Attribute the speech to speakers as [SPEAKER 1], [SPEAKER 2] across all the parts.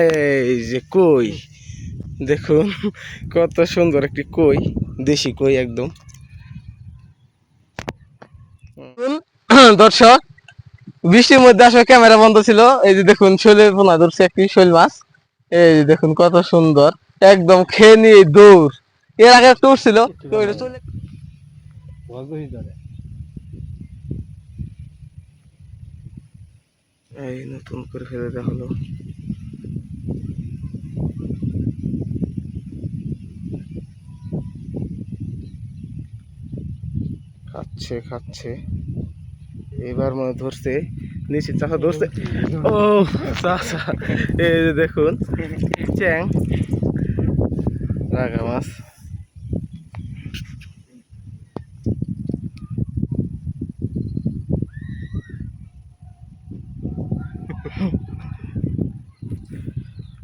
[SPEAKER 1] এই যে কই? দেখুন কত সুন্দর একটি কই দেশি কই একদম। দর্শক বৃষ্টির মধ্যে আসলে ক্যামেরা বন্ধ ছিল। এই যে দেখুন শৈলের পোনা ধরছে একটি শৈল মাছ। এই যে দেখুন কত সুন্দর একদম খেয়ে নিয়ে দৌড়। এর আগে একটা উঠছিল তো ওইটা চলে এই নতুন করে ফেলে দেওয়া হলো। খাচ্ছে খাচ্ছে। এবার মনে ধরছে নিশ্চিত চাষা ধরছে। ও চাষা এই দেখুন চ্যাং। রাগা মাছ।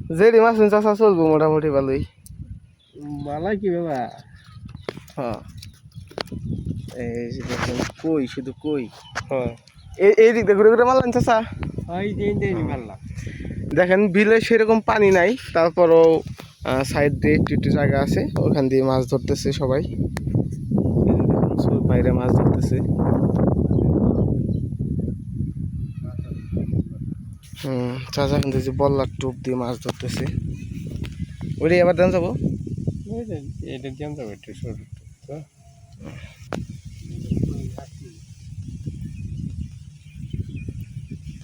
[SPEAKER 1] জেডি মাছ চাষা চলবো মোটামুটি ভালোই।
[SPEAKER 2] বালা কি বাবা?
[SPEAKER 1] হ্যাঁ। এই কই শুধু কই? হ্যাঁ। এই দিক দিয়ে ঘুরে ঘুরে মারলেন চাষা
[SPEAKER 2] দিন
[SPEAKER 1] দেখেন বিলে সেরকম পানি নাই তারপরও সাইড দিয়ে একটু একটু জায়গা আছে ওখান দিয়ে মাছ ধরতেছে সবাই বাইরে মাছ ধরতেছে। চাচা কিন্তু যে বল্লার টোপ দিয়ে মাছ ধরতেছে। ওইটাই আবার দেন যাব?
[SPEAKER 2] এটা দিন যাবে একটু ছোট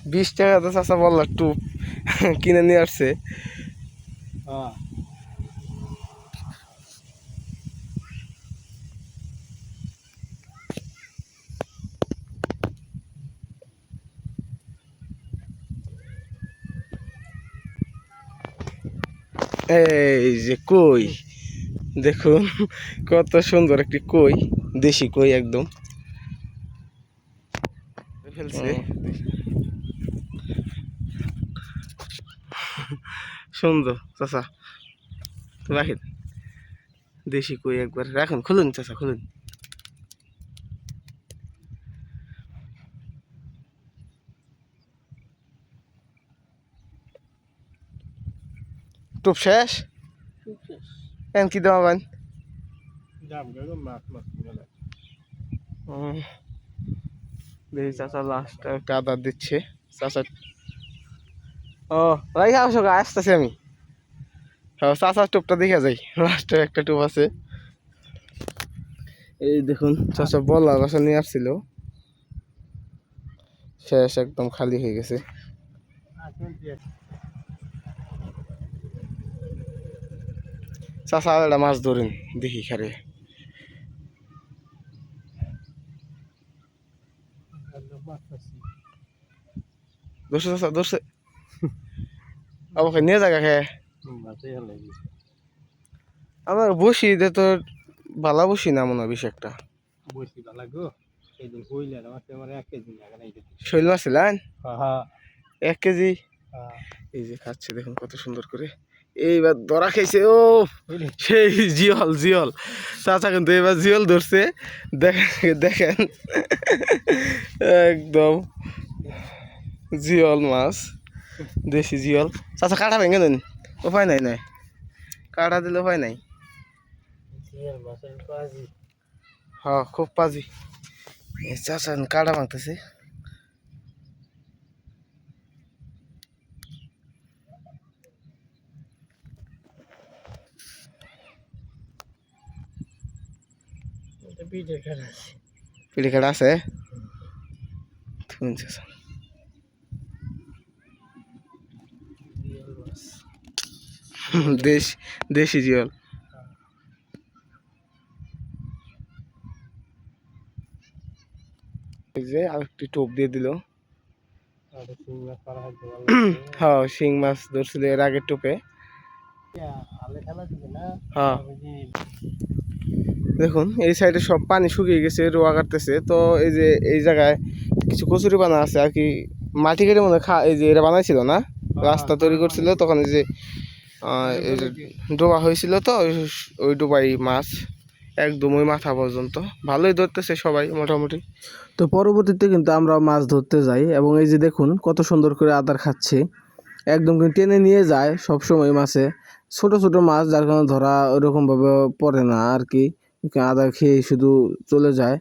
[SPEAKER 1] বিশ টাকা তো চাচা বল্লার টোপ কিনে নিয়ে আসছে।
[SPEAKER 2] হ্যাঁ।
[SPEAKER 1] এই যে কই? দেখুন, কত সুন্দর একটি কই, দেশি কই একদম। ফেলছে। সুন্দর চাষা রাখেন। দেশি কই একবার। রাখুন, খুলুন চাষা খুলুন। টুপ শেষ? এখন কি
[SPEAKER 2] দাম।
[SPEAKER 1] দেখি চাচা লাস্ট আদার দিচ্ছে। চাচা ও রাই আসো আসতেছি আমি। চাচার টুপটা দেখা যাই। লাস্টে একটা টুপ আছে। এই দেখুন। চাচা বলা বাসা নিয়ে আসছিল। শেষ একদম খালি হয়ে গেছে। আর একটা মাছ ধরেন দেখি খারে আমাকে নিয়ে যাগা আমার বসি যে তোর ভালা বসি না মনে হয় বেশি একটা।
[SPEAKER 2] বসি বালা গো সেদিন হইলে আমার আমার এক কেজি
[SPEAKER 1] শৈল মাছ ছিলেন
[SPEAKER 2] হ্যাঁ।
[SPEAKER 1] এক কেজি?
[SPEAKER 2] হ্যাঁ।
[SPEAKER 1] এই যে খাচ্ছে দেখুন কত সুন্দর করে। এইবার ধরা খাইছে ও সেই জিয়ল জিয়ল। চাচা কিন্তু এবার জিয়ল ধরছে। দেখেন দেখেন। একদম জিয়ল মাছ দেশি জিয়ল। চাচা কাটা ভেঙে দেন। উপায় নাই নাই। কাটা দিলে উপায় নাই।
[SPEAKER 2] পাজি।
[SPEAKER 1] হ্যাঁ খুব পাজি। চাচা কাটা ভাঙতেছে
[SPEAKER 2] এটা পিঠে খেলা আছে।
[SPEAKER 1] কাটা আছে? দেশ দেশি জিয়ল যে আরেকটি টোপ দিয়ে দিল।
[SPEAKER 2] আর
[SPEAKER 1] হ্যাঁ শিং মাছ ধরছিল এর আগের টোপে। হ্যাঁ। দেখুন, এই সাইডে সব পানি শুকিয়ে গেছে, রোয়া কাটতেছে। তো এই যে এই জায়গায় কিছু কচুরি বানা আছে, আর কি মাটি কেটে মনে খা এই যে এরা বানাইছিল না? রাস্তা তৈরি করছিল, তখন এই যে ডোবা হয়েছিল তো, ওই- ডোবাই মাছ, একদম ওই মাথা পর্যন্ত। ভালোই ধরতেছে সবাই, মোটামুটি। তো পরবর্তীতে কিন্তু আমরা মাছ ধরতে যাই, এবং এই যে দেখুন, কত সুন্দর করে আদার খাচ্ছে। একদম কিন্তু টেনে নিয়ে যায় সব সময় মাছে। ছোট ছোট মাছ যার কারণে ধরা ওরকম ভাবে পড়ে না আর কি আদা খেয়ে শুধু চলে যায়।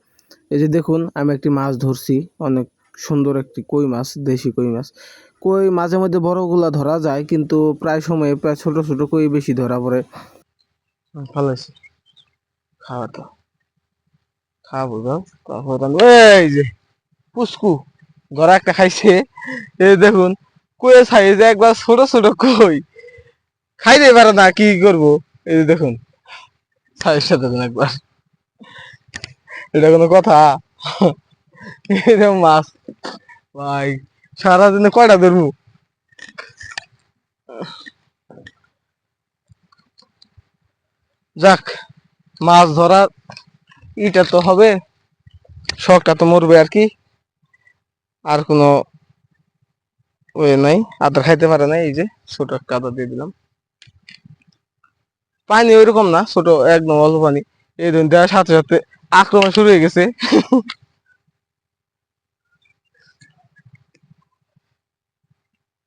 [SPEAKER 1] এই যে দেখুন, আমি একটি মাছ ধরছি, অনেক সুন্দর একটি কই মাছ, দেশি কই মাছ। কই মাঝে মধ্যে বড়গুলা ধরা যায়, কিন্তু প্রায় সময় প্রায় ছোট ছোট কই বেশি ধরা পড়ে। ভালো আছে খাওয়া তো খাব আমি- এই যে পুস্কু গড়া একটা খাইছে। এই দেখুন কই সাইজে একবার ছোট ছোট কই। খাইতে পারে না, কি করব? এই যে দেখুন দেখুন একবার। এটা কোনো কথা? এরকম মাছ। ভাই, সারাদিনে কয়টা ধরবো? যাক, মাছ ধরার ইটা তো হবে, শখটা তো মরবে আর কি। আর কোনো ওয়ে নাই, আদা খাইতে পারে না এই যে ছোট একটা আদা দিয়ে দিলাম। পানি ওইরকম না, ছোট, একদম অল্প পানি। এই ধরুন দেওয়ার সাথে সাথে আক্রমণ শুরু হয়ে গেছে।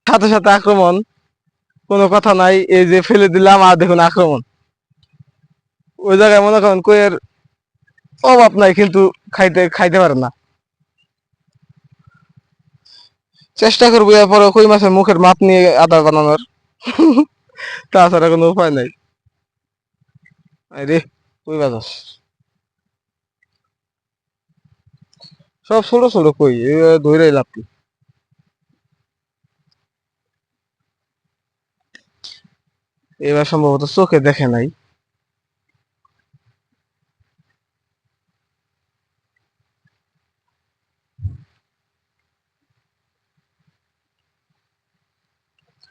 [SPEAKER 1] সাথে সাথে আক্রমণ, কোনো কথা নাই, এই যে ফেলে দিলাম, আর দেখুন আক্রমণ। ওই জায়গায় মনে করেন কইয়ের অভাব নাই, কিন্তু খাইতে খাইতে পারে না। চেষ্টা করব এরপরে কই মাছের মুখের মাপ নিয়ে আদা বানানোর। তাছাড়া কোনো উপায় নাই। আরে, কই বাজাস? সব ছোট ছোট কই ধরে লাভ কি? এবার সম্ভবত চোখে দেখে নাই।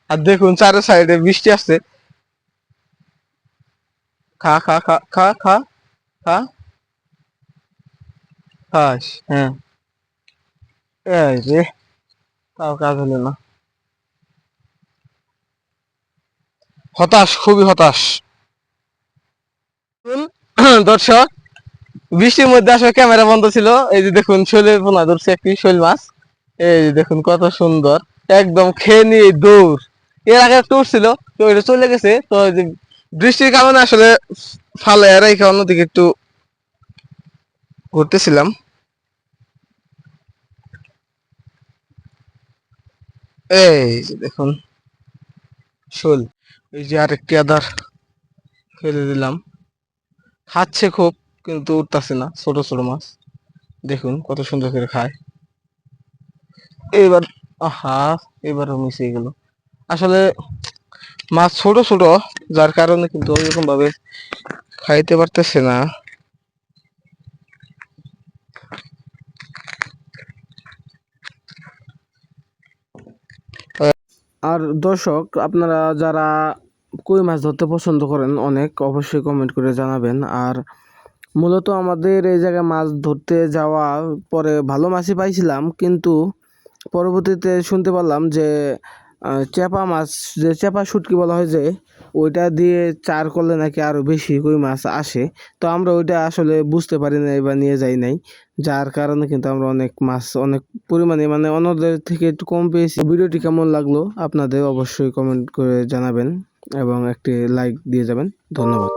[SPEAKER 1] আর দেখুন চারের সাইডে বৃষ্টি আসছে। খা খা খা খা খা খা খাস হ্যাঁ এই রে তাও কাজ হলো না হতাশ খুবই হতাশ দর্শক বৃষ্টির মধ্যে আসলে ক্যামেরা বন্ধ ছিল এই যে দেখুন শৈলের পোনা ধরছে একটি শৈল মাছ এই যে দেখুন কত সুন্দর একদম খেয়ে নিয়ে দৌড় এর আগে একটা উঠছিল তো এটা চলে গেছে তো বৃষ্টির কারণে আসলে ফালে আর এই কারণে দিকে একটু ঘুরতেছিলাম। এই যে দেখুন, শোল, এই যে আরেকটি আদার ফেলে দিলাম। খাচ্ছে খুব, কিন্তু উঠতেছে না, ছোট ছোট মাছ। দেখুন, কত সুন্দর করে খায়। এবার আহা, এবারও মিশে গেল। আসলে মাছ ছোট ছোট, যার কারণে কিন্তু ওইরকম ভাবে খাইতে পারতেছে না। আর দর্শক, আপনারা যারা কই মাছ ধরতে পছন্দ করেন অনেক, অবশ্যই কমেন্ট করে জানাবেন। আর মূলত আমাদের এই জায়গায় মাছ ধরতে যাওয়া পরে ভালো মাছই পাইছিলাম, কিন্তু পরবর্তীতে শুনতে পারলাম যে চেপা মাছ, যে চেপা শুটকি বলা হয় যে, ওইটা দিয়ে চার করলে নাকি আরও বেশি কই মাছ আসে। তো আমরা ওইটা আসলে বুঝতে পারি নাই বা নিয়ে যাই নাই। যার কারণে কিন্তু আমরা অনেক মাছ, অনেক পরিমাণে মানে অন্যদের থেকে একটু কম পেয়েছি। ভিডিওটি কেমন লাগল আপনাদের অবশ্যই কমেন্ট করে জানাবেন এবং একটি লাইক দিয়ে যাবেন। ধন্যবাদ।